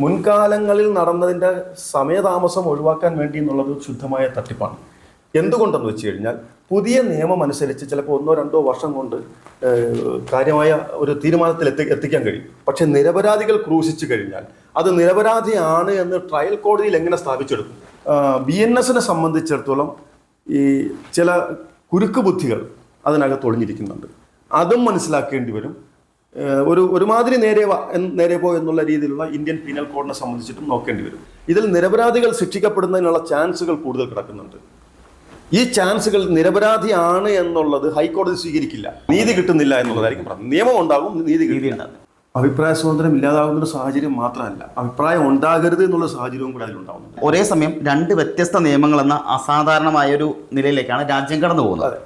മുൻകാലങ്ങളിൽ നടന്നതിന്റെ സമയതാമസം ഒഴിവാക്കാൻ വേണ്ടി എന്നുള്ളത് ശുദ്ധമായ തട്ടിപ്പാണ്. എന്തുകൊണ്ടെന്ന് വെച്ച് കഴിഞ്ഞാൽ പുതിയ നിയമം അനുസരിച്ച് ചിലപ്പോൾ ഒന്നോ രണ്ടോ വർഷം കൊണ്ട് കാര്യമായ ഒരു തീരുമാനത്തിൽ എത്തി എത്തിക്കാൻ കഴിയും. പക്ഷെ നിരപരാധികൾ ക്രൂശിച്ചു കഴിഞ്ഞാൽ അത് നിരപരാധിയാണ് എന്ന് ട്രയൽ കോടതിയിൽ എങ്ങനെ സ്ഥാപിച്ചെടുക്കും? ബി എൻ എസിനെ സംബന്ധിച്ചിടത്തോളം ഈ ചില കുരുക്ക് ബുദ്ധികൾ അതിനകത്ത് ഒളിഞ്ഞിരിക്കുന്നുണ്ട്. അതും മനസ്സിലാക്കേണ്ടി വരും. ഒരു ഒരുമാതിരി നേരെ നേരെ പോ എന്നുള്ള രീതിയിലുള്ള ഇന്ത്യൻ പീനൽ കോഡിനെ സംബന്ധിച്ചിട്ടും നോക്കേണ്ടി വരും. ഇതിൽ നിരപരാധികൾ ശിക്ഷിക്കപ്പെടുന്നതിനുള്ള ചാൻസുകൾ കൂടുതൽ കിടക്കുന്നുണ്ട്. ഈ ചാൻസുകൾ നിരപരാധിയാണ് എന്നുള്ളത് ഹൈക്കോടതി സ്വീകരിക്കില്ല. നീതി കിട്ടുന്നില്ല എന്നുള്ളതായിരിക്കും പറഞ്ഞത്. നിയമം ഉണ്ടാകും നീതി കിട്ടില്ല. അഭിപ്രായ സ്വാതന്ത്ര്യം ഇല്ലാതാകുന്ന ഒരു സാഹചര്യം മാത്രമല്ല അഭിപ്രായം ഉണ്ടാകരുത് എന്നുള്ള സാഹചര്യവും കൂടെ അതിലുണ്ടാവുന്നുണ്ട് ഒരേ സമയം രണ്ട് വ്യത്യസ്ത നിയമങ്ങൾ എന്ന അസാധാരണമായ ഒരു നിലയിലേക്കാണ് രാജ്യം കടന്നു പോകുന്നത്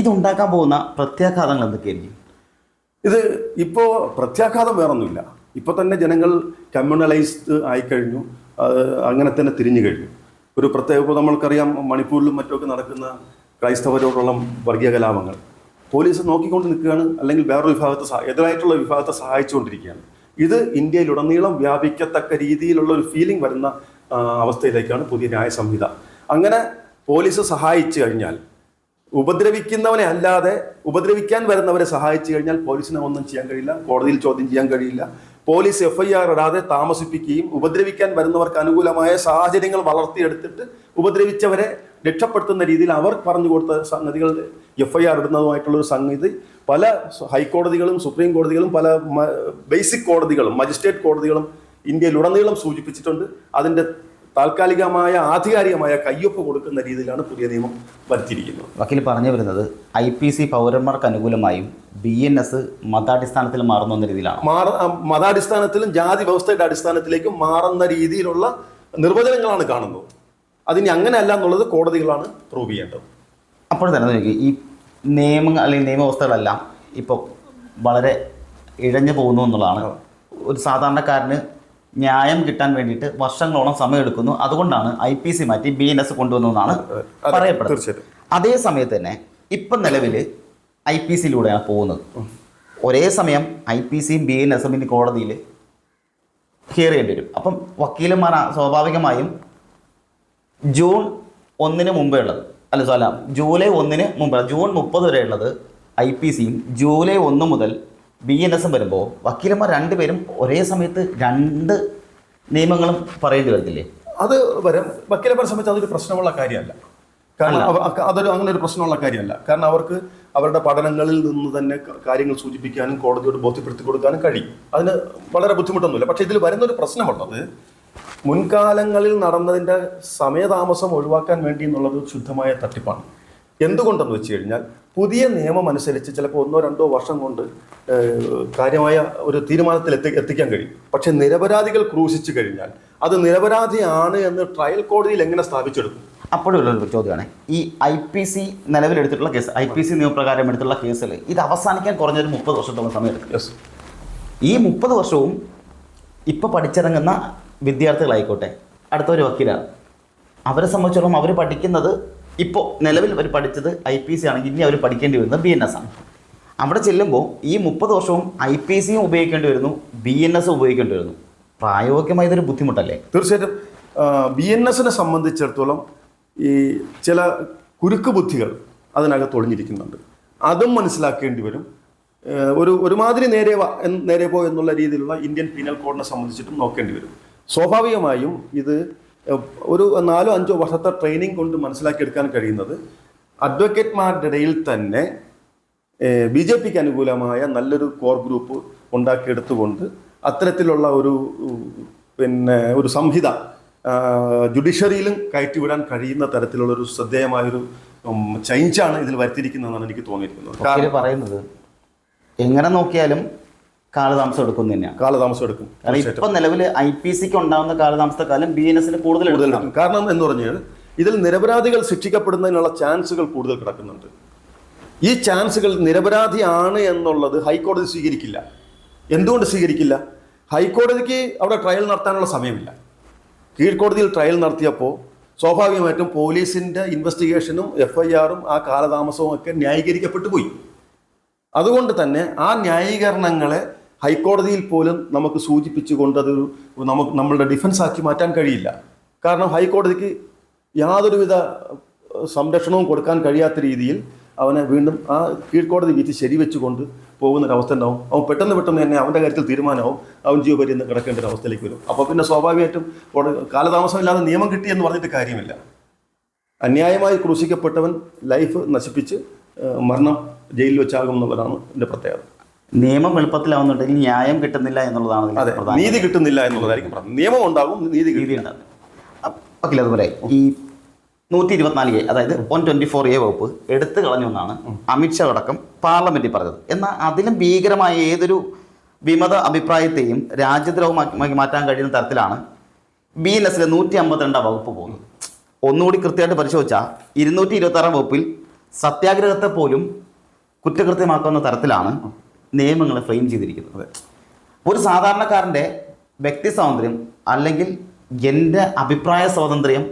ഇതുണ്ടാക്കാൻ പോകുന്ന പ്രത്യാഘാതങ്ങൾ എന്തൊക്കെയായിരിക്കും? ഇത് ഇപ്പോൾ പ്രത്യാഘാതം വേറൊന്നുമില്ല. ഇപ്പോൾ തന്നെ ജനങ്ങൾ കമ്മ്യൂണലൈസ്ഡ് ആയിക്കഴിഞ്ഞു അങ്ങനെ തന്നെ തിരിഞ്ഞു കഴിഞ്ഞു. ഒരു പ്രത്യേക ഇപ്പോൾ നമ്മൾക്കറിയാം മണിപ്പൂരിലും മറ്റുമൊക്കെ നടക്കുന്ന ക്രൈസ്തവരോടുള്ള വർഗീയ കലാപങ്ങൾ. പോലീസ് നോക്കിക്കൊണ്ട് നിൽക്കുകയാണ് അല്ലെങ്കിൽ വേറൊരു വിഭാഗത്തെ എതിരായിട്ടുള്ള വിഭാഗത്തെ സഹായിച്ചുകൊണ്ടിരിക്കുകയാണ്. ഇത് ഇന്ത്യയിലുടനീളം വ്യാപിക്കത്തക്ക രീതിയിലുള്ള ഒരു ഫീലിംഗ് വരുന്ന അവസ്ഥയിലേക്കാണ് പുതിയ ന്യായ സംഹിത അങ്ങനെ പോലീസ് സഹായിച്ചു കഴിഞ്ഞാൽ ഉപദ്രവിക്കുന്നവനെ അല്ലാതെ ഉപദ്രവിക്കാൻ വരുന്നവരെ സഹായിച്ചു കഴിഞ്ഞാൽ പോലീസിനെ ഒന്നും ചെയ്യാൻ കഴിയില്ല കോടതിയിൽ ചോദ്യം ചെയ്യാൻ കഴിയില്ല. പോലീസ് എഫ്ഐആർ ഇടാതെ താമസിപ്പിക്കുകയും ഉപദ്രവിക്കാൻ വരുന്നവർക്ക് അനുകൂലമായ സാഹചര്യങ്ങൾ വളർത്തിയെടുത്തിട്ട് ഉപദ്രവിച്ചവരെ രക്ഷപ്പെടുത്തുന്ന രീതിയിൽ അവർ പറഞ്ഞു കൊടുത്ത സംഗതികൾ എഫ്ഐആർ ഇടുന്നതുമായിട്ടുള്ള ഒരു സംഗതി. പല ഹൈക്കോടതികളും സുപ്രീം കോടതികളും പല ബേസിക് കോടതികളും മജിസ്ട്രേറ്റ് കോടതികളും ഇന്ത്യയിലുടനീളം സൂചിപ്പിച്ചിട്ടുണ്ട്. അതിന്റെ താൽക്കാലികമായ ആധികാരികമായ കയ്യൊപ്പ് കൊടുക്കുന്ന രീതിയിലാണ് പുതിയ നിയമം വരുത്തിയിരിക്കുന്നത്. വക്കീൽ പറഞ്ഞു വരുന്നത് ഐ പി സി പൗരന്മാർക്ക് അനുകൂലമായും ബി എൻ എസ് മതാടിസ്ഥാനത്തിൽ മാറുന്ന രീതിയിലാണ്. മാറ മതാടിസ്ഥാനത്തിലും ജാതി വ്യവസ്ഥയുടെ അടിസ്ഥാനത്തിലേക്കും മാറുന്ന രീതിയിലുള്ള നിർവചനങ്ങളാണ് കാണുന്നത്. അതിന് അങ്ങനെയല്ല എന്നുള്ളത് കോടതികളാണ് പ്രൂവ് ചെയ്യേണ്ടത്. അപ്പോൾ തന്നെ ഈ നിയമങ്ങൾ അല്ലെങ്കിൽ നിയമവ്യവസ്ഥകളെല്ലാം ഇപ്പോൾ വളരെ ഇഴഞ്ഞു പോകുന്നു എന്നുള്ളതാണ് ഒരു സാധാരണക്കാരന് ന്യായം കിട്ടാൻ വേണ്ടിയിട്ട് വർഷങ്ങളോളം സമയമെടുക്കുന്നു. അതുകൊണ്ടാണ് ഐ പി സി മാറ്റി ബി എൻ എസ് കൊണ്ടുവന്നതെന്നാണ് പറയപ്പെടുന്നത്. അതേ സമയത്ത് തന്നെ ഇപ്പം നിലവിൽ ഐ പി സിയിലൂടെയാണ് പോകുന്നത്. ഒരേ സമയം ഐ പി സിയും ബി എൻ എസും ഇനി കോടതിയിൽ ചെയ്യേണ്ടി വരും. അപ്പം വക്കീലന്മാർ സ്വാഭാവികമായും ജൂൺ ഒന്നിന് മുമ്പേ ഉള്ളത്. അല്ല സോല ജൂലൈ ഒന്നിന് മുമ്പ് ജൂൺ മുപ്പത് വരെ ഉള്ളത് ഐ പി സിയും ജൂലൈ ഒന്ന് മുതൽ ബി എൻ എസും വരുമ്പോൾ വക്കീലന്മാർ രണ്ടുപേരും ഒരേ സമയത്ത് രണ്ട് നിയമങ്ങളും പറയേണ്ടി വരത്തില്ലേ? അത് വരും. വക്കീലന്മാരെ സംബന്ധിച്ച് അതൊരു പ്രശ്നമുള്ള കാര്യമല്ല. കാരണം അതൊരു അങ്ങനെ ഒരു പ്രശ്നമുള്ള കാര്യമല്ല. കാരണം അവർക്ക് അവരുടെ പഠനങ്ങളിൽ നിന്ന് തന്നെ കാര്യങ്ങൾ സൂചിപ്പിക്കാനും കോടതിയോട് ബോധ്യപ്പെടുത്തി കൊടുക്കാനും കഴിയും. അതിന് വളരെ ബുദ്ധിമുട്ടൊന്നുമില്ല. പക്ഷേ ഇതിൽ വരുന്നൊരു പ്രശ്നമുള്ളത് മുൻകാലങ്ങളിൽ നടന്നതിന്റെ സമയതാമസം ഒഴിവാക്കാൻ വേണ്ടി എന്നുള്ളത് ശുദ്ധമായ തട്ടിപ്പാണ്. എന്തുകൊണ്ടെന്ന് വെച്ച് കഴിഞ്ഞാൽ പുതിയ നിയമം അനുസരിച്ച് ചിലപ്പോൾ ഒന്നോ രണ്ടോ വർഷം കൊണ്ട് കാര്യമായ ഒരു തീരുമാനത്തിൽ എത്തി എത്തിക്കാൻ കഴിയും. പക്ഷെ നിരപരാധികൾ ക്രൂശിച്ചു കഴിഞ്ഞാൽ അത് നിരപരാധിയാണ് എന്ന് ട്രയൽ കോടതിയിൽ എങ്ങനെ സ്ഥാപിച്ചെടുക്കും? അപ്പോഴുള്ള ഒരു ചോദ്യമാണ്. ഈ ഐ പി സി നിലവിലെടുത്തിട്ടുള്ള കേസ് ഐ പി സി നിയമപ്രകാരം എടുത്തിട്ടുള്ള കേസിൽ ഇത് അവസാനിക്കാൻ കുറഞ്ഞൊരു മുപ്പത് വർഷത്തോളം സമയം എടുക്കും ഈ മുപ്പത് വർഷവും ഇപ്പോൾ പഠിച്ചിറങ്ങുന്ന വിദ്യാർത്ഥികളായിക്കോട്ടെ അടുത്തൊരു വക്കീലാണ് അവരെ സംബന്ധിച്ചിടത്തോളം അവർ പഠിക്കുന്നത് ഇപ്പോൾ നിലവിൽ അവർ പഠിച്ചത് ഐ പി സി ആണെങ്കിൽ ഇനി അവർ പഠിക്കേണ്ടി വരുന്നത് ബി എൻ എസ് ആണ്. അവിടെ ചെല്ലുമ്പോൾ ഈ മുപ്പത് വർഷവും ഐ പി സിയും ഉപയോഗിക്കേണ്ടി വരുന്നു ബി എൻ എസും ഉപയോഗിക്കേണ്ടി വരുന്നു. പ്രായോഗികമായ ഇതൊരു ബുദ്ധിമുട്ടല്ലേ? തീർച്ചയായിട്ടും. ബി എൻ എസിനെ സംബന്ധിച്ചിടത്തോളം ഈ ചില കുരുക്ക് ബുദ്ധികൾ അതിനകത്ത് ഒളിഞ്ഞിരിക്കുന്നുണ്ട്. അതും മനസ്സിലാക്കേണ്ടി വരും. ഒരു ഒരുമാതിരി നേരെ നേരെ പോ എന്നുള്ള രീതിയിലുള്ള ഇന്ത്യൻ പീനൽ കോഡിനെ സംബന്ധിച്ചിട്ടും നോക്കേണ്ടി വരും. സ്വാഭാവികമായും ഇത് ഒരു നാലോ അഞ്ചോ വർഷത്തെ ട്രെയിനിങ് കൊണ്ട് മനസ്സിലാക്കിയെടുക്കാൻ കഴിയുന്നത് അഡ്വക്കേറ്റ്മാരുടെ ഇടയിൽ തന്നെ ബി ജെ പിക്ക് അനുകൂലമായ നല്ലൊരു കോർ ഗ്രൂപ്പ് ഉണ്ടാക്കിയെടുത്തുകൊണ്ട് അത്തരത്തിലുള്ള ഒരു പിന്നെ ഒരു സംഹിത ജുഡീഷ്യറിയിലും കയറ്റിവിടാൻ കഴിയുന്ന തരത്തിലുള്ള ഒരു ശ്രദ്ധേയമായൊരു ചേഞ്ചാണ് ഇതിൽ വരുത്തിയിരിക്കുന്നതെന്നാണ് എനിക്ക് തോന്നിയിരിക്കുന്നത്. പറയുന്നത് എങ്ങനെ നോക്കിയാലും കാലതാമസം എടുക്കുന്നു തന്നെയാണ് കാലതാമസം എടുക്കും കാരണം ഇപ്പൊ നിലവിൽ ഐ പി സിക്ക് ഉണ്ടാകുന്ന കാലതാമസത്തെക്കാലം ബി എൻ എസിന് കൂടുതൽ കൂടുതൽ എടുക്കും. കാരണം എന്ന് പറഞ്ഞാൽ ഇതിൽ നിരപരാധികൾ ശിക്ഷിക്കപ്പെടുന്നതിനുള്ള ചാൻസുകൾ കൂടുതൽ കിടക്കുന്നുണ്ട്. ഈ ചാൻസുകൾ നിരപരാധിയാണ് എന്നുള്ളത് ഹൈക്കോടതി സ്വീകരിക്കില്ല. എന്തുകൊണ്ട് സ്വീകരിക്കില്ല? ഹൈക്കോടതിക്ക് അവിടെ ട്രയൽ നടത്താനുള്ള സമയമില്ല. കീഴ്ക്കോടതിയിൽ ട്രയൽ നടത്തിയപ്പോൾ സ്വാഭാവികമായിട്ടും പോലീസിന്റെ ഇൻവെസ്റ്റിഗേഷനും എഫ് ഐ ആറും ആ കാലതാമസവും ഒക്കെ ന്യായീകരിക്കപ്പെട്ടു പോയി. അതുകൊണ്ട് തന്നെ ആ ന്യായീകരണങ്ങളെ ഹൈക്കോടതിയിൽ പോലും നമുക്ക് സൂചിപ്പിച്ചുകൊണ്ട് അതൊരു നമുക്ക് നമ്മളുടെ ഡിഫൻസ് ആക്കി മാറ്റാൻ കഴിയില്ല. കാരണം ഹൈക്കോടതിക്ക് യാതൊരുവിധ സംരക്ഷണവും കൊടുക്കാൻ കഴിയാത്ത രീതിയിൽ അവനെ വീണ്ടും ആ കീഴ്ക്കോടതി വിധി ശരിവെച്ചുകൊണ്ട് പോകുന്ന ഒരു അവസ്ഥ ഉണ്ടാവും. അവൻ പെട്ടെന്ന് പെട്ടെന്ന് തന്നെ അവന്റെ കാര്യത്തിൽ തീരുമാനമാവും. അവൻ ജീവപര്യന്തം കിടക്കേണ്ട ഒരു അവസ്ഥയിലേക്ക് വരും. അപ്പോൾ പിന്നെ സ്വാഭാവികമായിട്ടും കാലതാമസമില്ലാതെ നിയമം കിട്ടി എന്ന് പറഞ്ഞിട്ട് കാര്യമില്ല. അന്യായമായി ക്രൂശിക്കപ്പെട്ടവൻ ലൈഫ് നശിപ്പിച്ച് മരണം ജയിലിൽ വെച്ചാകും എന്നുള്ളതാണ് എന്റെ പ്രത്യേകത. നിയമം എളുപ്പത്തിലാവുന്നുണ്ടെങ്കിൽ ന്യായം കിട്ടുന്നില്ല എന്നുള്ളതാണ് അതെ നീതി കിട്ടുന്നില്ല എന്നുള്ളതായിരിക്കും നിയമം ഉണ്ടാകും നീതി നീതി ഉണ്ടാകും. അതുപോലെ ഈ നൂറ്റി ഇരുപത്തിനാല് എ അതായത് വൺ ട്വന്റി ഫോർ എ വകുപ്പ് എടുത്തു കളഞ്ഞു എന്നാണ് അമിത്ഷാ അടക്കം പാർലമെന്റിൽ പറഞ്ഞത്. എന്നാൽ അതിലും ഭീകരമായ ഏതൊരു വിമത അഭിപ്രായത്തെയും രാജ്യദ്രോഹമാക്കി മാറ്റാൻ കഴിയുന്ന തരത്തിലാണ് ബി എൻ എസിലെ നൂറ്റി അമ്പത്തിരണ്ടാം വകുപ്പ് പോകുന്നത്. ഒന്നുകൂടി കൃത്യമായിട്ട് പരിശോധിച്ചാൽ ഇരുന്നൂറ്റി ഇരുപത്തി ആറാം വകുപ്പിൽ സത്യാഗ്രഹത്തെ പോലും കുറ്റകൃത്യമാക്കുന്ന തരത്തിലാണ് നിയമങ്ങളെ ഫ്രെയിം ചെയ്തിരിക്കുന്നത്. ഒരു സാധാരണക്കാരന്റെ വ്യക്തി സ്വാതന്ത്ര്യം അല്ലെങ്കിൽ എന്റെ അഭിപ്രായ സ്വാതന്ത്ര്യം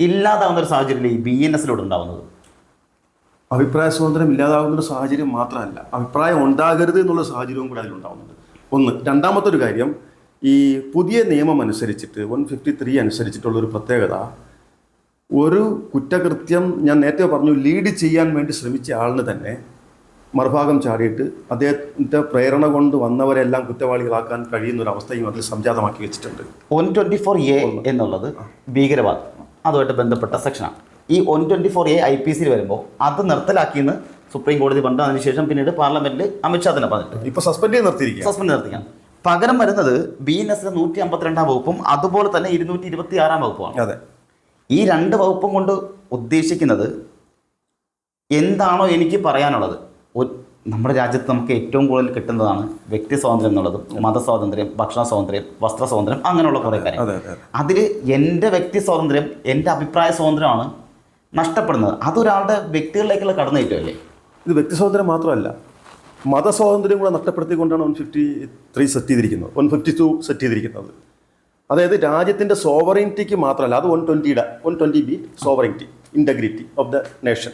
ഇല്ലാതാവുന്ന ഒരു സാഹചര്യം ഈ ബി എൻ എസിലൂടെ ഉണ്ടാവുന്നത്. അഭിപ്രായ സ്വാതന്ത്ര്യം ഇല്ലാതാവുന്ന ഒരു സാഹചര്യം മാത്രമല്ല അഭിപ്രായം ഉണ്ടാകരുത് എന്നുള്ള സാഹചര്യവും കൂടെ അതിലുണ്ടാവുന്നുണ്ട്. ഒന്ന് രണ്ടാമത്തെ ഒരു കാര്യം ഈ പുതിയ നിയമം അനുസരിച്ചിട്ട് വൺ ഫിഫ്റ്റി ത്രീ അനുസരിച്ചിട്ടുള്ളൊരു പ്രത്യേകത ഒരു കുറ്റകൃത്യം ഞാൻ നേരത്തെ പറഞ്ഞു ലീഡ് ചെയ്യാൻ വേണ്ടി ശ്രമിച്ച ആളിന് തന്നെ മറുഭാഗം ചാടിയിട്ട് അദ്ദേഹത്തിന്റെ പ്രേരണ കൊണ്ട് വന്നവരെല്ലാം കുറ്റവാളികളാക്കാൻ കഴിയുന്ന ഒരു അവസ്ഥയും അതിൽ സംജാതമാക്കി വെച്ചിട്ടുണ്ട്. ഒൻ ട്വന്റി ഫോർ എ എന്നുള്ളത് ഭീകരവാദം. അതുമായിട്ട് ബന്ധപ്പെട്ട സെക്ഷനാണ് ഈ one twenty four A I P സിയിൽ വരുമ്പോൾ അത് നിർത്തലാക്കിയെന്ന് സുപ്രീം കോടതി പണ്ട് അതിനുശേഷം പിന്നീട് പാർലമെന്റിൽ അമിത്ഷാ തന്നെ പറഞ്ഞിട്ട് ഇപ്പോൾ സസ്പെൻഡ് ചെയ്ത് നിർത്തിയിരിക്കുക സസ്പെൻഡ് നിർത്തിക്കാം പകരം വരുന്നത് ബി എൻ എസിലെ നൂറ്റി അമ്പത്തിരണ്ടാം വകുപ്പും അതുപോലെ തന്നെ ഇരുന്നൂറ്റി ഇരുപത്തി ആറാം വകുപ്പുമാണ്. അതെ. ഈ രണ്ട് വകുപ്പും കൊണ്ട് ഉദ്ദേശിക്കുന്നത് എന്താണോ എനിക്ക് പറയാനുള്ളത്. നമ്മുടെ രാജ്യത്ത് നമുക്ക് ഏറ്റവും കൂടുതൽ കിട്ടുന്നതാണ് വ്യക്തി സ്വാതന്ത്ര്യം എന്നുള്ളതും മതസ്വാതന്ത്ര്യം ഭക്ഷണ സ്വാതന്ത്ര്യം വസ്ത്ര സ്വാതന്ത്ര്യം അങ്ങനെയുള്ള കുറേ കാര്യങ്ങൾ. അതെ അതെ അതെ. അതിൽ എന്റെ വ്യക്തി സ്വാതന്ത്ര്യം എന്റെ അഭിപ്രായ സ്വാതന്ത്ര്യമാണ് നഷ്ടപ്പെടുന്നത്. അതൊരാളുടെ വ്യക്തികളിലേക്കുള്ള കടന്നേറ്റമല്ലേ? ഇത് വ്യക്തി സ്വാതന്ത്ര്യം മാത്രമല്ല മതസ്വാതന്ത്ര്യം കൂടെ നഷ്ടപ്പെടുത്തിക്കൊണ്ടാണ് വൺ ഫിഫ്റ്റി ത്രീ സെറ്റ് ചെയ്തിരിക്കുന്നത് വൺ ഫിഫ്റ്റി ടു സെറ്റ് ചെയ്തിരിക്കുന്നത്. അതായത് രാജ്യത്തിന്റെ സോവറിനിറ്റിക്ക് മാത്രമല്ല അത് one ട്വന്റിയുടെ one twenty B sovereignty integrity of the nation.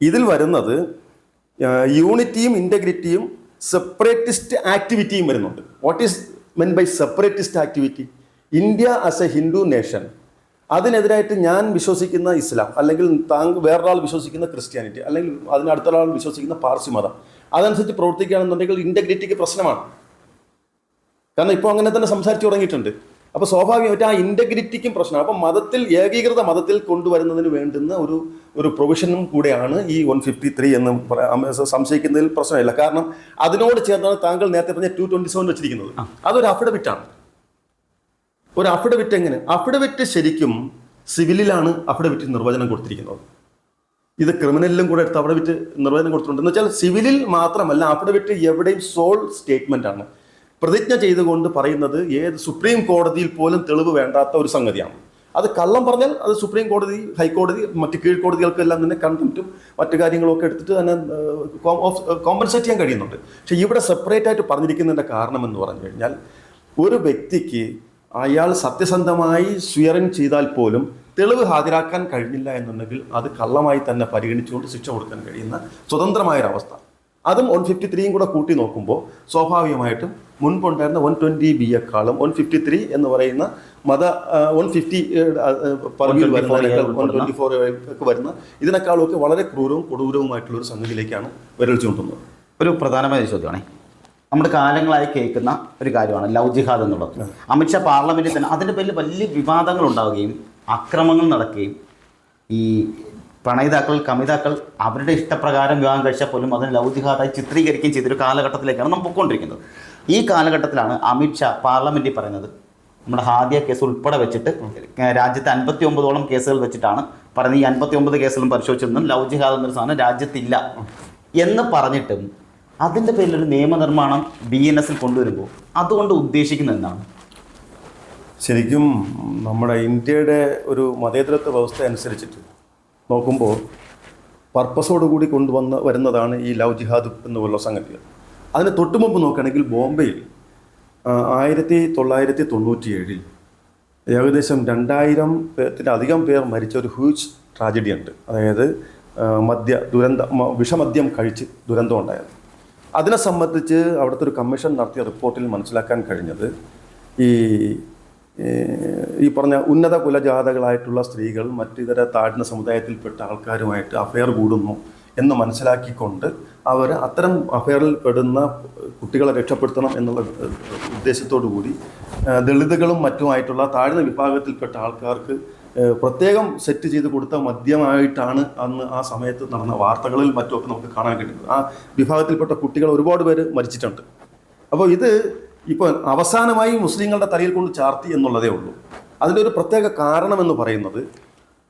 ഇതിൽ വരുന്നത് യൂണിറ്റിയും ഇന്റഗ്രിറ്റിയും സെപ്പറേറ്റിസ്റ്റ് ആക്ടിവിറ്റിയും വരുന്നുണ്ട്. What is meant by separatist activity India as a Hindu nation അതിനെതിരായിട്ട് ഞാൻ വിശ്വസിക്കുന്ന ഇസ്ലാം അല്ലെങ്കിൽ താങ്കൾ വേറൊരാൾ വിശ്വസിക്കുന്ന ക്രിസ്ത്യാനിറ്റി അല്ലെങ്കിൽ അതിനടുത്തൊരാൾ വിശ്വസിക്കുന്ന പാർസി മതം അതനുസരിച്ച് പ്രവർത്തിക്കുകയാണെന്നുണ്ടെങ്കിൽ ഇന്റഗ്രിറ്റിക്ക് പ്രശ്നമാണ്. കാരണം ഇപ്പോൾ അങ്ങനെ തന്നെ സംസാരിച്ചു തുടങ്ങിയിട്ടുണ്ട്. അപ്പോൾ സ്വാഭാവികമായിട്ട് ആ ഇന്റഗ്രിറ്റിക്കും പ്രശ്നമാണ്. അപ്പോൾ മതത്തിൽ ഏകീകൃത മതത്തിൽ കൊണ്ടുവരുന്നതിന് വേണ്ടുന്ന ഒരു ഒരു പ്രൊവിഷനും കൂടെയാണ് ഈ വൺ ഫിഫ്റ്റി ത്രീ എന്ന് സംശയിക്കുന്നതിൽ പ്രശ്നമില്ല. കാരണം അതിനോട് ചേർന്നാണ് താങ്കൾ നേരത്തെ പറഞ്ഞ ടു ട്വന്റി സെവൻ വെച്ചിരിക്കുന്നത് അതൊരു അഫിഡവിറ്റാണ് ഒരു അഫിഡവിറ്റ് എങ്ങനെ? അഫിഡവിറ്റ് ശരിക്കും സിവിലിലാണ് അഫിഡവിറ്റ് നിർവചനം കൊടുത്തിരിക്കുന്നത്. ഇത് ക്രിമിനലിലും കൂടെ എടുത്ത് അഫിഡവിറ്റ് നിർവചനം കൊടുത്തിട്ടുണ്ട്. എന്ന് വെച്ചാൽ സിവിലിൽ മാത്രമല്ല അഫിഡവിറ്റ് എവിടെയും സോൾ സ്റ്റേറ്റ്മെന്റ് ആണ്. പ്രതിജ്ഞ ചെയ്തുകൊണ്ട് പറയുന്നത് ഏത് സുപ്രീം കോടതിയിൽ പോലും തെളിവ് വേണ്ടാത്ത ഒരു സംഗതിയാണ്. അത് കള്ളം പറഞ്ഞാൽ അത് സുപ്രീം കോടതി ഹൈക്കോടതി മറ്റ് കീഴ്ക്കോടതികൾക്കെല്ലാം തന്നെ കണ്ടംറ്റും മറ്റു കാര്യങ്ങളൊക്കെ എടുത്തിട്ട് തന്നെ കോമ്പൻസേറ്റ് ചെയ്യാൻ കഴിയുന്നുണ്ട്. പക്ഷേ ഇവിടെ സെപ്പറേറ്റ് ആയിട്ട് പറഞ്ഞിരിക്കുന്നതിന്റെ കാരണം എന്ന് പറഞ്ഞു കഴിഞ്ഞാൽ ഒരു വ്യക്തിക്ക് അയാൾ സത്യസന്ധമായി സ്വീകരണം ചെയ്താൽ പോലും തെളിവ് ഹാജരാക്കാൻ കഴിഞ്ഞില്ല എന്നുണ്ടെങ്കിൽ അത് കള്ളമായി തന്നെ പരിഗണിച്ചുകൊണ്ട് ശിക്ഷ കൊടുക്കാൻ കഴിയുന്ന സ്വതന്ത്രമായൊരവസ്ഥ. അതും വൺ ഫിഫ്റ്റി ത്രീയും കൂടെ കൂട്ടി നോക്കുമ്പോൾ സ്വാഭാവികമായിട്ടും മുൻപുണ്ടായിരുന്ന വൺ ട്വന്റി ബിയെക്കാളും വൺ ഫിഫ്റ്റി ത്രീ എന്ന് പറയുന്ന മത വൺ ഫിഫ്റ്റി പറമ്പിൽ വരുന്നതിനേക്കാൾ വൺ ട്വന്റി ഫോർ ഒക്കെ വരുന്ന ഇതിനേക്കാളൊക്കെ വളരെ ക്രൂരവും കൊടൂരവുമായിട്ടുള്ള ഒരു സംഗതിയിലേക്കാണ് വിരൽ ചൂണ്ടുന്നത്. ഒരു പ്രധാനമായ ചോദ്യമാണേ. നമ്മുടെ കാലങ്ങളായി കേൾക്കുന്ന ഒരു കാര്യമാണ് ലവ് ജിഹാദ് എന്നുള്ളത്. അമിത്ഷാ പാർലമെന്റിൽ തന്നെ അതിന്റെ പേരിൽ വലിയ വിവാദങ്ങൾ ഉണ്ടാവുകയും അക്രമങ്ങൾ നടക്കുകയും ഈ പ്രണയിതാക്കൾ കമിതാക്കൾ അവരുടെ ഇഷ്ടപ്രകാരം വിവാഹം കഴിച്ചാൽ പോലും അതിന് ലൗജിഹാദായി ജിഹാദായി ചിത്രീകരിക്കുകയും ചെയ്തൊരു കാലഘട്ടത്തിലേക്കാണ് നമ്മൾ പൊയ്ക്കൊണ്ടിരിക്കുന്നത്. ഈ കാലഘട്ടത്തിലാണ് അമിത്ഷാ പാർലമെന്റിൽ പറയുന്നത്. നമ്മുടെ ഹാദിയ കേസ് ഉൾപ്പെടെ വെച്ചിട്ട് രാജ്യത്തെ അൻപത്തി ഒമ്പതോളം കേസുകൾ വെച്ചിട്ടാണ് പറയുന്നത്. ഈ അൻപത്തി ഒമ്പത് കേസുകളും പരിശോധിച്ചൊന്നും ലവ് ജിഹാദ് എന്നൊരു സാധനം രാജ്യത്തില്ല എന്ന് പറഞ്ഞിട്ടും അതിന്റെ പേരിൽ ഒരു നിയമനിർമ്മാണം ബി എൻ എസിൽ കൊണ്ടുവരുമ്പോൾ അതുകൊണ്ട് ഉദ്ദേശിക്കുന്നത് എന്താണ്? ശരിക്കും നമ്മുടെ ഇന്ത്യയുടെ ഒരു മതേതരത്വ വ്യവസ്ഥ അനുസരിച്ചിട്ട് നോക്കുമ്പോൾ പർപ്പസോടുകൂടി കൊണ്ടുവന്ന് വരുന്നതാണ് ഈ ലവ് ജിഹാദ് എന്നുള്ള സംഗതികൾ. അതിന് തൊട്ടു മുമ്പ് നോക്കുകയാണെങ്കിൽ ബോംബെയിൽ ആയിരത്തി തൊള്ളായിരത്തി തൊണ്ണൂറ്റി ഏഴിൽ ഏകദേശം രണ്ടായിരം പേരത്തിലധികം പേർ മരിച്ച ഒരു ഹ്യൂജ് ട്രാജഡി ഉണ്ട് അതായത് മദ്യ ദുരന്ത വിഷമദ്യം കഴിച്ച് ദുരന്തം ഉണ്ടായത്. അതിനെ സംബന്ധിച്ച് അവിടുത്തെ ഒരു കമ്മീഷൻ നടത്തിയ റിപ്പോർട്ടിൽ മനസ്സിലാക്കാൻ കഴിഞ്ഞത് ഈ ഈ പറഞ്ഞ ഉന്നത കുലജാതകളായിട്ടുള്ള സ്ത്രീകൾ മറ്റിതര താഴ്ന്ന സമുദായത്തിൽപ്പെട്ട ആൾക്കാരുമായിട്ട് അഫെയർ കൂടുന്നു എന്ന് മനസ്സിലാക്കിക്കൊണ്ട് അവർ അത്തരം അഫെയറിൽ പെടുന്ന കുട്ടികളെ രക്ഷപ്പെടുത്തണം എന്നുള്ള ഉദ്ദേശത്തോടു കൂടി ദളിതുകളും മറ്റുമായിട്ടുള്ള താഴ്ന്ന വിഭാഗത്തിൽപ്പെട്ട ആൾക്കാർക്ക് പ്രത്യേകം സെറ്റ് ചെയ്ത് കൊടുത്ത മദ്യമായിട്ടാണ് അന്ന് ആ സമയത്ത് നടന്ന വാർത്തകളിൽ മറ്റുമൊക്കെ നമുക്ക് കാണാൻ കഴിയുന്നത്. ആ വിഭാഗത്തിൽപ്പെട്ട കുട്ടികൾ ഒരുപാട് പേര് മരിച്ചിട്ടുണ്ട്. അപ്പോൾ ഇത് ഇപ്പോൾ അവസാനമായി മുസ്ലിങ്ങളുടെ തലയിൽ കൊണ്ട് ചാർത്തി എന്നുള്ളതേ ഉള്ളൂ. അതിന്റെ ഒരു പ്രത്യേക കാരണം എന്ന് പറയുന്നത്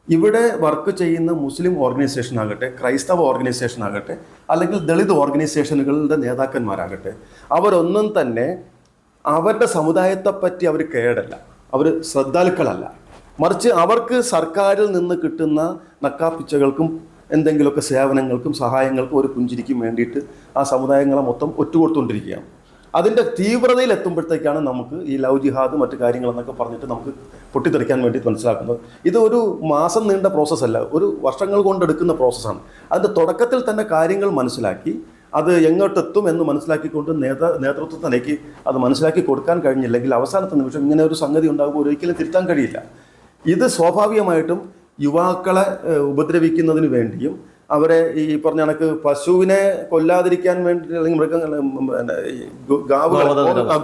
ഇവിടെ വർക്ക് ചെയ്യുന്ന മുസ്ലിം ഓർഗനൈസേഷൻ ആകട്ടെ ക്രൈസ്തവ ഓർഗനൈസേഷൻ ആകട്ടെ അല്ലെങ്കിൽ ദളിത് ഓർഗനൈസേഷനുകളുടെ നേതാക്കന്മാരാകട്ടെ അവരൊന്നും തന്നെ അവരുടെ സമുദായത്തെപ്പറ്റി അവർ കേടല്ല. അവർ ശ്രദ്ധാലുക്കളല്ല. മറിച്ച് അവർക്ക് സർക്കാരിൽ നിന്ന് കിട്ടുന്ന നക്കാപ്പിച്ചകൾക്കും എന്തെങ്കിലുമൊക്കെ സേവനങ്ങൾക്കും സഹായങ്ങൾക്കും ഒരു പുഞ്ചിരിക്കും വേണ്ടിയിട്ട് ആ സമുദായങ്ങളെ മൊത്തം ഒറ്റുകൊടുത്തുകൊണ്ടിരിക്കുകയാണ് അതിന്റെ തീവ്രതയിൽ എത്തുമ്പോഴത്തേക്കാണ് നമുക്ക് ഈ ലവ് ജിഹാദ് മറ്റു കാര്യങ്ങളെന്നൊക്കെ പറഞ്ഞിട്ട് നമുക്ക് പൊട്ടിത്തെറിക്കാൻ വേണ്ടി മനസ്സിലാക്കുന്നത്. ഇത് ഒരു മാസം നീണ്ട പ്രോസസ്സല്ല ഒരു വർഷങ്ങൾ കൊണ്ടെടുക്കുന്ന പ്രോസസ്സാണ് അതിന്റെ തുടക്കത്തിൽ തന്നെ കാര്യങ്ങൾ മനസ്സിലാക്കി അത് എങ്ങോട്ടെത്തും എന്ന് മനസ്സിലാക്കിക്കൊണ്ട് നേത നേതൃത്വത്തിലേക്ക് അത് മനസ്സിലാക്കി കൊടുക്കാൻ കഴിഞ്ഞില്ലെങ്കിൽ അവസാനത്തെ നിമിഷം ഇങ്ങനെ ഒരു സംഗതി ഉണ്ടാകുമ്പോൾ ഒരിക്കലും തിരുത്താൻ കഴിയില്ല. ഇത് സ്വാഭാവികമായിട്ടും യുവാക്കളെ ഉപദ്രവിക്കുന്നതിന് വേണ്ടിയും അവരെ ഈ പറഞ്ഞ കണക്ക് പശുവിനെ കൊല്ലാതിരിക്കാൻ വേണ്ടി അല്ലെങ്കിൽ ഗാവുകളെ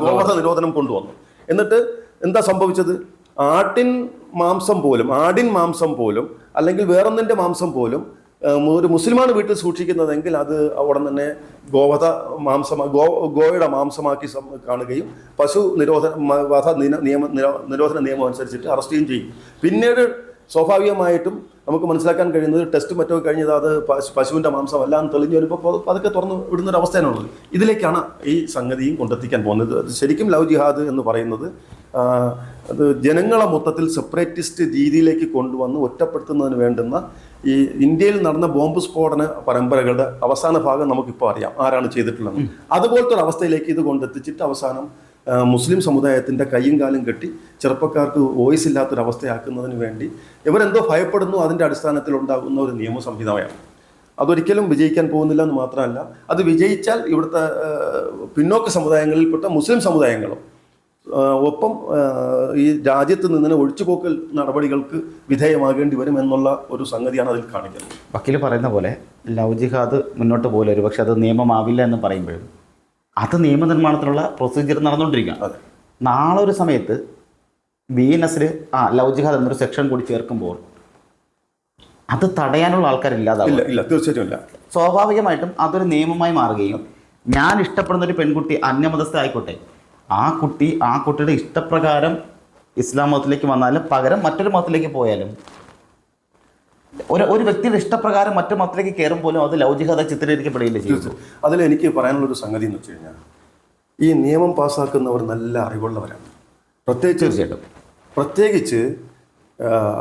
ഗോവധ നിരോധനം. കൊണ്ടുവന്നു. എന്നിട്ട് എന്താ സംഭവിച്ചത്? ആട്ടിൻ മാംസം പോലും ആടിൻ മാംസം പോലും അല്ലെങ്കിൽ വേറൊന്നിന്റെ മാംസം പോലും ഒരു മുസ്ലിമാണ് വീട്ടിൽ സൂക്ഷിക്കുന്നതെങ്കിൽ അത് അവിടെ തന്നെ ഗോവധ മാംസം ഗോ ഗോയുടെ മാംസമാക്കി കാണുകയും പശു നിരോധന വധ നിയമ നിരോധന നിയമം അനുസരിച്ചിട്ട് അറസ്റ്റ് ചെയ്യുകയും ചെയ്യും. പിന്നീട് സ്വാഭാവികമായിട്ടും നമുക്ക് മനസ്സിലാക്കാൻ കഴിയുന്നത് ടെസ്റ്റ് മറ്റോ കഴിഞ്ഞത് അത് പശു- പശുവിന്റെ മാംസം എല്ലാം തെളിഞ്ഞു വരുമ്പോൾ അതൊക്കെ തുറന്ന് വിടുന്ന ഒരു അവസ്ഥയാണുള്ളത് ഇതിലേക്കാണ് ഈ സംഗതിയും കൊണ്ടെത്തിക്കാൻ പോകുന്നത്. അത് ശരിക്കും ലവ് ജിഹാദ് എന്ന് പറയുന്നത് അത് ജനങ്ങളെ മൊത്തത്തിൽ സെപ്പറേറ്റിസ്റ്റ് രീതിയിലേക്ക് കൊണ്ടുവന്ന് ഒറ്റപ്പെടുത്തുന്നതിന് വേണ്ടുന്ന ഈ ഇന്ത്യയിൽ നടന്ന ബോംബ് സ്ഫോടന പരമ്പരകളുടെ അവസാന ഭാഗം നമുക്കിപ്പോൾ അറിയാം ആരാണ് ചെയ്തിട്ടുള്ളത്. അതുപോലത്തെ ഒരു അവസ്ഥയിലേക്ക് ഇത് കൊണ്ടെത്തിച്ചിട്ട് അവസാനം മുസ്ലിം സമുദായത്തിന്റെ കയ്യും കാലും കെട്ടി ചെറുപ്പക്കാർക്ക് വോയിസ് ഇല്ലാത്തൊരവസ്ഥയാക്കുന്നതിന് വേണ്ടി ഇവരെന്തോ ഭയപ്പെടുന്നു അതിന്റെ അടിസ്ഥാനത്തിൽ ഉണ്ടാകുന്ന ഒരു നിയമ സംഹിതമാണ് അതൊരിക്കലും വിജയിക്കാൻ പോകുന്നില്ല എന്ന് മാത്രമല്ല അത് വിജയിച്ചാൽ ഇവിടുത്തെ പിന്നോക്ക സമുദായങ്ങളിൽപ്പെട്ട മുസ്ലിം സമുദായങ്ങളും ഒപ്പം ഈ രാജ്യത്ത് നിന്ന് ഒഴിച്ചുപോക്കൽ നടപടികൾക്ക് വിധേയമാകേണ്ടി വരും എന്നുള്ള ഒരു സംഗതിയാണ് അതിൽ കാണിക്കുന്നത്. വക്കീൽ പറയുന്ന പോലെ ലവ് ജിഹാദ് മുന്നോട്ട് പോലെ ഒരു പക്ഷേ അത് നിയമമാവില്ല എന്ന് പറയുമ്പോഴും അത് നിയമനിർമ്മാണത്തിനുള്ള പ്രൊസീജിയർ നടന്നുകൊണ്ടിരിക്കുകയാണ് നാളെ ഒരു സമയത്ത് ബി എൻ എസിൽ ആ ലവ് ജിഹാദ് എന്നൊരു സെക്ഷൻ കൂടി ചേർക്കുമ്പോൾ അത് തടയാനുള്ള ആൾക്കാരില്ലാതാവും ഇല്ല ഇല്ല തീർച്ചയായിട്ടും ഇല്ല. സ്വാഭാവികമായിട്ടും അതൊരു നിയമമായി മാറുകയും ഞാൻ ഇഷ്ടപ്പെടുന്ന ഒരു പെൺകുട്ടി അന്യമതസ്ഥ ആയിക്കോട്ടെ ആ കുട്ടി ആ കുട്ടിയുടെ ഇഷ്ടപ്രകാരം ഇസ്ലാം മതത്തിലേക്ക് വന്നാലും പകരം മറ്റൊരു മതത്തിലേക്ക് പോയാലും ഒരു ഒരു വ്യക്തിയുടെ ഇഷ്ടപ്രകാരം മറ്റു മതത്തിലേക്ക് കയറും പോലും അത് ലൗകികത ചിത്രീകരിക്കപ്പെടുകയില്ല ചെയ്യും അതിൽ എനിക്ക് പറയാനുള്ള ഒരു സംഗതി എന്ന് വെച്ച് കഴിഞ്ഞാൽ ഈ നിയമം പാസ്സാക്കുന്നവർ നല്ല അറിവുള്ളവരാണ്. പ്രത്യേകിച്ച് തീർച്ചയായിട്ടും. പ്രത്യേകിച്ച്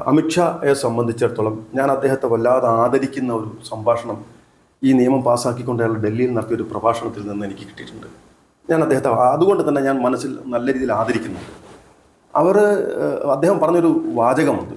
അമിത്ഷായെ സംബന്ധിച്ചിടത്തോളം ഞാൻ അദ്ദേഹത്തെ വല്ലാതെ ആദരിക്കുന്ന ഒരു സംഭാഷണം ഈ നിയമം പാസ്സാക്കിക്കൊണ്ട് അയാൾ ഡൽഹിയിൽ നടത്തിയ ഒരു പ്രഭാഷണത്തിൽ നിന്ന് എനിക്ക് കിട്ടിയിട്ടുണ്ട്. ഞാൻ അദ്ദേഹത്തെ അതുകൊണ്ട് തന്നെ ഞാൻ മനസ്സിൽ നല്ല രീതിയിൽ ആദരിക്കുന്നുണ്ട്. അവർ അദ്ദേഹം പറഞ്ഞൊരു വാചകമുണ്ട്.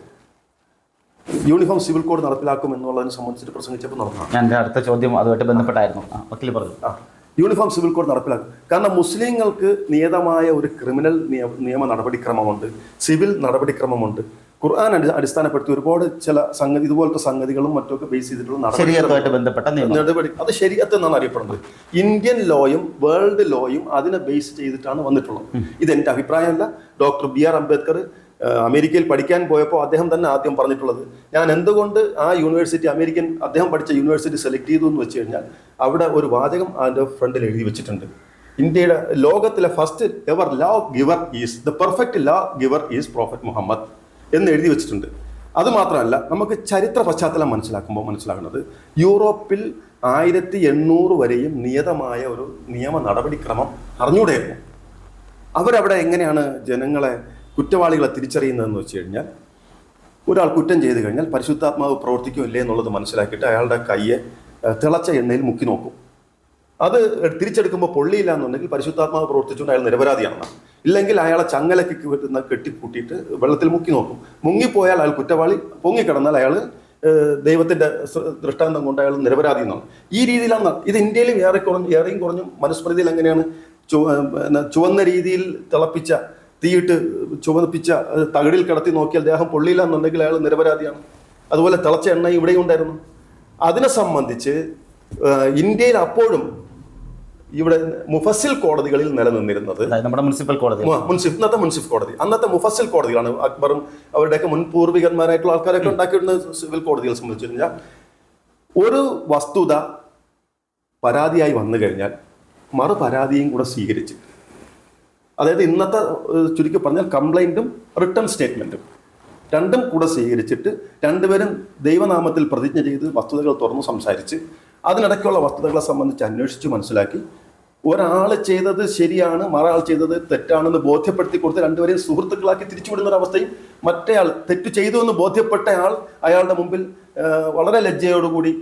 യൂണിഫോം സിവിൽ കോഡ് നടപ്പിലാക്കും എന്നുള്ളതിനെ സംബന്ധിച്ചിട്ട് പ്രസംഗിച്ചപ്പോൾ നടന്നതാണ്. ഞാൻ എന്റെ അടുത്ത ചോദ്യം അതുമായിട്ട് ബന്ധപ്പെട്ടായിരുന്നു. വക്കീൽ പറഞ്ഞു. ആ, യൂണിഫോം സിവിൽ കോഡ് നടപ്പിലാക്കും. കാരണം മുസ്ലിങ്ങൾക്ക് നിയതമായ ഒരു ക്രിമിനൽ നിയ- നിയമ നടപടിക്രമമുണ്ട് സിവിൽ നടപടിക്രമമുണ്ട്. ഖുർആൻ അടിസ്ഥാനപ്പെടുത്തി ഒരുപാട് ചില സംഗതി ഇതുപോലത്തെ സംഗതികളും മറ്റൊക്കെ ബേസ് ചെയ്തിട്ടുള്ള ബന്ധപ്പെട്ട നടപടി അത് ശരിയത്ത് എന്നാണ് അറിയപ്പെടുന്നത്. ഇന്ത്യൻ ലോയും വേൾഡ് ലോയും അതിനെ ബേസ് ചെയ്തിട്ടാണ് വന്നിട്ടുള്ളത്. ഇത് എന്റെ അഭിപ്രായമല്ല. ഡോക്ടർ ബി ആർ അംബേദ്കർ അമേരിക്കയിൽ പഠിക്കാൻ പോയപ്പോൾ അദ്ദേഹം തന്നെ ആദ്യം പറഞ്ഞിട്ടുള്ളത് ഞാൻ എന്തുകൊണ്ട് ആ യൂണിവേഴ്സിറ്റി അമേരിക്കൻ അദ്ദേഹം പഠിച്ച യൂണിവേഴ്സിറ്റി സെലക്ട് ചെയ്തു എന്ന് വെച്ച് കഴിഞ്ഞാൽ അവിടെ ഒരു വാചകം അതിന്റെ ഫ്രണ്ടിൽ എഴുതി വെച്ചിട്ടുണ്ട്. ഇന്ത്യയുടെ ലോകത്തിലെ first ever lawgiver is the perfect lawgiver is prophet Muhammad എന്ന് എഴുതി വെച്ചിട്ടുണ്ട്. അതുമാത്രമല്ല നമുക്ക് ചരിത്ര പശ്ചാത്തലം മനസ്സിലാക്കുമ്പോൾ മനസ്സിലാകുന്നത് യൂറോപ്പിൽ ആയിരത്തി എണ്ണൂറ് വരെയും നിയതമായ ഒരു നിയമ നടപടിക്രമം അറിഞ്ഞൂടെയായിരുന്നു. അവരവിടെ എങ്ങനെയാണ് ജനങ്ങളെ കുറ്റവാളികളെ തിരിച്ചറിയുന്നതെന്ന് വെച്ച് കഴിഞ്ഞാൽ ഒരാൾ കുറ്റം ചെയ്ത് കഴിഞ്ഞാൽ പരിശുദ്ധാത്മാവ് പ്രവർത്തിക്കും ഇല്ലേ എന്നുള്ളത് മനസ്സിലാക്കിയിട്ട് അയാളുടെ കയ്യെ തിളച്ച എണ്ണയിൽ മുക്കി നോക്കും. അത് തിരിച്ചെടുക്കുമ്പോൾ പൊള്ളിയില്ല എന്നുണ്ടെങ്കിൽ പരിശുദ്ധാത്മാവ് പ്രവർത്തിച്ചുകൊണ്ട് അയാൾ നിരപരാധിയാണെന്നാണ് ഇല്ലെങ്കിൽ അയാളെ ചങ്ങലക്ക് കെട്ടിക്കൂട്ടിയിട്ട് വെള്ളത്തിൽ മുക്കി നോക്കും. മുങ്ങിപ്പോയാൽ അയാൾ കുറ്റവാളി പൊങ്ങിക്കിടന്നാൽ അയാൾ ദൈവത്തിന്റെ ദൃഷ്ടാന്തം കൊണ്ട് അയാൾ നിരപരാധി എന്നാണ്. ഈ രീതിയിലാണ് ഇത് ഇന്ത്യയിലും ഏറെ കുറഞ്ഞു ഏറെയും കുറഞ്ഞും മനുസ്മൃതിയിൽ എങ്ങനെയാണ് ചുവന്ന രീതിയിൽ തിളപ്പിച്ച തീയിട്ട് ചുവപ്പിച്ച ഏഹ്, തകിടിൽ കിടത്തി നോക്കിയാൽ ദേഹം പൊള്ളിയില്ല എന്നുണ്ടെങ്കിൽ അയാൾ നിരപരാധിയാണ്. അതുപോലെ തിളച്ച എണ്ണ ഇവിടെയും ഉണ്ടായിരുന്നു. അതിനെ സംബന്ധിച്ച് ഇന്ത്യയിൽ അപ്പോഴും ഇവിടെ മുഫസിൽ കോടതികളിൽ നിലനിന്നിരുന്നത് നമ്മുടെ മുനിസിപ്പൽ കോടതി. മുൻസിഫ് ഇന്നത്തെ മുൻസിഫ് കോടതി. അന്നത്തെ മുഫസിൽ കോടതികളാണ് അക്ബറും അവരുടെയൊക്കെ മുൻപൂർവികന്മാരായിട്ടുള്ള ആൾക്കാരൊക്കെ ഉണ്ടാക്കിയിരുന്ന സിവിൽ കോടതികളെ സംബന്ധിച്ചു കഴിഞ്ഞാൽ ഒരു വസ്തുത പരാതിയായി വന്നു കഴിഞ്ഞാൽ മറു പരാതിയും കൂടെ സ്വീകരിച്ച്. അതായത് ഇന്നത്തെ ചുരുക്കി പറഞ്ഞാൽ കംപ്ലൈന്റും റിട്ടേൺ സ്റ്റേറ്റ്മെന്റും രണ്ടും കൂടെ സ്വീകരിച്ചിട്ട് രണ്ടുപേരും ദൈവനാമത്തിൽ പ്രതിജ്ഞ ചെയ്ത് വസ്തുതകൾ തുറന്നു സംസാരിച്ച് അതിനിടയ്ക്കുള്ള വസ്തുതകളെ സംബന്ധിച്ച് അന്വേഷിച്ച് മനസ്സിലാക്കി ഒരാൾ ചെയ്തത് ശരിയാണ് മറയാൾ ചെയ്തത് തെറ്റാണെന്ന് ബോധ്യപ്പെടുത്തി കൊടുത്ത് രണ്ടുപേരെയും സുഹൃത്തുക്കളാക്കി തിരിച്ചുവിടുന്ന ഒരു അവസ്ഥയും മറ്റേയാൾ തെറ്റ് ചെയ്തു എന്ന് ബോധ്യപ്പെട്ടയാൾ അയാളുടെ മുമ്പിൽ വളരെ ലജ്ജയോടുകൂടി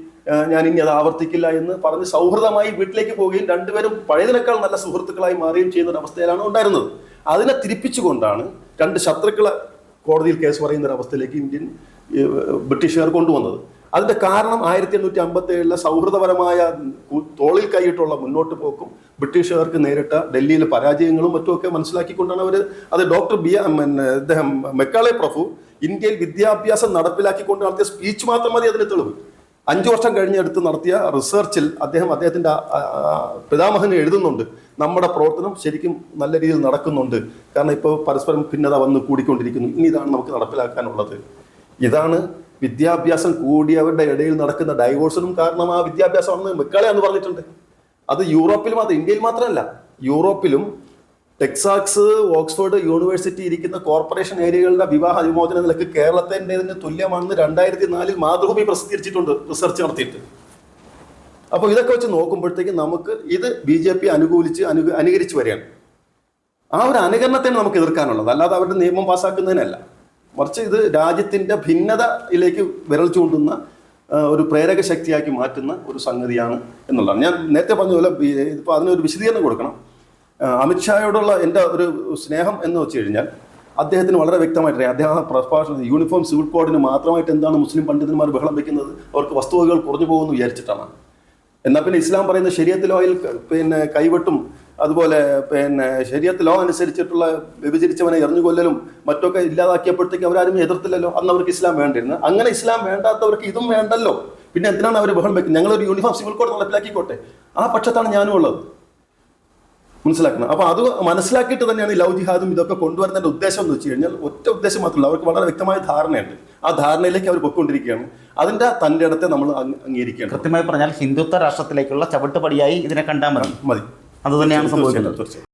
ഞാൻ ഇനി അത് ആവർത്തിക്കില്ല എന്ന് പറഞ്ഞ് സൗഹൃദമായി വീട്ടിലേക്ക് പോവുകയും രണ്ടുപേരും പഴയതിനേക്കാൾ നല്ല സുഹൃത്തുക്കളായി മാറുകയും ചെയ്യുന്ന ഒരു അവസ്ഥയിലാണ് ഉണ്ടായിരുന്നത്. അതിനെ തിരിപ്പിച്ചുകൊണ്ടാണ് രണ്ട് ശത്രുക്കളെ കോടതിയിൽ കേസ് പറയുന്ന ഒരു അവസ്ഥയിലേക്ക് ഇന്ത്യൻ ബ്രിട്ടീഷുകാർ കൊണ്ടുവന്നത്. അതിന്റെ കാരണം ആയിരത്തി എണ്ണൂറ്റി അമ്പത്തി ഏഴിലെ സൗഹൃദപരമായ തോളിൽ കൈയിട്ടുള്ള മുന്നോട്ട് പോക്കും ബ്രിട്ടീഷുകാർക്ക് നേരിട്ട ഡൽഹിയിലെ പരാജയങ്ങളും മറ്റുമൊക്കെ മനസ്സിലാക്കിക്കൊണ്ടാണ് അവർ അത് ഡോക്ടർ ബി അദ്ദേഹം മെക്കാളെ പ്രഭു ഇന്ത്യയിൽ വിദ്യാഭ്യാസം നടപ്പിലാക്കിക്കൊണ്ട് നടത്തിയ സ്പീച്ച് മാത്രം മതി അതിന് തെളിവ്. അഞ്ചു വർഷം കഴിഞ്ഞെടുത്ത് നടത്തിയ റിസർച്ചിൽ അദ്ദേഹം അദ്ദേഹത്തിന്റെ പിതാമഹന് എഴുതുന്നുണ്ട്. നമ്മുടെ പ്രവർത്തനം ശരിക്കും നല്ല രീതിയിൽ നടക്കുന്നുണ്ട്. കാരണം ഇപ്പോൾ പരസ്പരം ഭിന്നത വന്ന് കൂടിക്കൊണ്ടിരിക്കുന്നു. ഇനി ഇതാണ് നമുക്ക് നടപ്പിലാക്കാനുള്ളത്. ഇതാണ് വിദ്യാഭ്യാസം കൂടിയവരുടെ ഇടയിൽ നടക്കുന്ന ഡൈവോഴ്സിനും കാരണം ആ വിദ്യാഭ്യാസമാണെന്ന് മെക്കാളെ എന്ന് പറഞ്ഞിട്ടുണ്ട്. അത് യൂറോപ്പിൽ മാത്രം ഇന്ത്യയിൽ മാത്രമല്ല. യൂറോപ്പിലും ടെക്സാക്സ് ഓക്സ്ഫോർഡ് യൂണിവേഴ്സിറ്റി ഇരിക്കുന്ന കോർപ്പറേഷൻ ഏരിയകളുടെ വിവാഹ വിമോചന നിലയ്ക്ക് കേരളത്തിന്റെതിന് തുല്യമാണെന്ന് രണ്ടായിരത്തി നാലിൽ മാതൃഭൂമി പ്രസിദ്ധീകരിച്ചിട്ടുണ്ട് റിസർച്ച് നടത്തിയിട്ട്. അപ്പോൾ ഇതൊക്കെ വെച്ച് നോക്കുമ്പോഴത്തേക്ക് നമുക്ക് ഇത് ബി ജെ പി അനുകൂലിച്ച് അനു അനുകരിച്ച് വരികയാണ്. ആ ഒരു അനുകരണത്തിന് നമുക്ക് എതിർക്കാനുള്ളത്. അല്ലാതെ അവരുടെ നിയമം പാസ്സാക്കുന്നതിനല്ല മറിച്ച് ഇത് രാജ്യത്തിന്റെ ഭിന്നതയിലേക്ക് വിരൽ ചൂണ്ടുന്ന ഒരു പ്രേരക ശക്തിയാക്കി മാറ്റുന്ന ഒരു സംഗതിയാണ് എന്നുള്ളതാണ്. ഞാൻ നേരത്തെ പറഞ്ഞ പോലെ ഇപ്പോൾ അതിനൊരു വിശദീകരണം കൊടുക്കണം. അമിത്ഷായോടുള്ള എന്റെ ഒരു സ്നേഹം എന്ന് വെച്ച് കഴിഞ്ഞാൽ അദ്ദേഹത്തിന് വളരെ വ്യക്തമായിട്ട് അദ്ദേഹം ആ പ്രഭാഷണം യൂണിഫോം സിവിൽ കോഡിന് മാത്രമായിട്ട് എന്താണ് മുസ്ലിം പണ്ഡിതന്മാർ ബഹളം വെക്കുന്നത്? അവർക്ക് വസ്തുവകകൾ കുറഞ്ഞു പോകുമെന്ന് വിചാരിച്ചിട്ടാണ്. എന്നാൽ പിന്നെ ഇസ്ലാം പറയുന്ന ശരീരത്ത് ലോയിൽ പിന്നെ കൈവെട്ടും അതുപോലെ പിന്നെ ശരീരത്ത് ലോ അനുസരിച്ചിട്ടുള്ള വ്യഭിചരിച്ചവനെ എറിഞ്ഞുകൊല്ലലും മറ്റൊക്കെ ഇല്ലാതാക്കിയപ്പോഴത്തേക്ക് അവരാരും എതിർത്തില്ലല്ലോ? അന്ന് അവർക്ക് ഇസ്ലാം വേണ്ടിയിരുന്നു. അങ്ങനെ ഇസ്ലാം വേണ്ടാത്തവർക്ക് ഇതും വേണ്ടല്ലോ. പിന്നെ എന്തിനാണ് അവർ ബഹളം വെക്കുന്നത്? ഞങ്ങളൊരു യൂണിഫോം സിവിൽ കോഡ് നടപ്പിലാക്കിക്കോട്ടെ. ആ പക്ഷത്താണ് ഞാനും ഉള്ളത് മനസ്സിലാക്കണം അപ്പൊ അത് മനസ്സിലാക്കിയിട്ട് തന്നെയാണ് ഈ ലവ് ജിഹാദും ഇതൊക്കെ കൊണ്ടുവരുന്നതിന്റെ ഉദ്ദേശം എന്ന് വെച്ച് കഴിഞ്ഞാൽ ഒറ്റ ഉദ്ദേശം മാത്രമല്ല. അവർക്ക് വളരെ വ്യക്തമായ ധാരണയുണ്ട്. ആ ധാരണയിലേക്ക് അവർ പൊയ്ക്കൊണ്ടിരിക്കുകയാണ്. അതിന്റെ തന്റെ ഇടത്തെ നമ്മൾ അംഗീകരിക്കുകയാണ്. കൃത്യമായി പറഞ്ഞാൽ ഹിന്ദുത്വ രാഷ്ട്രത്തിലേക്കുള്ള ചവിട്ടുപടിയായി ഇതിനെ കണ്ടാൽ മതി. മതി. അത് തന്നെയാണ് സംഭവിക്കുന്നത്.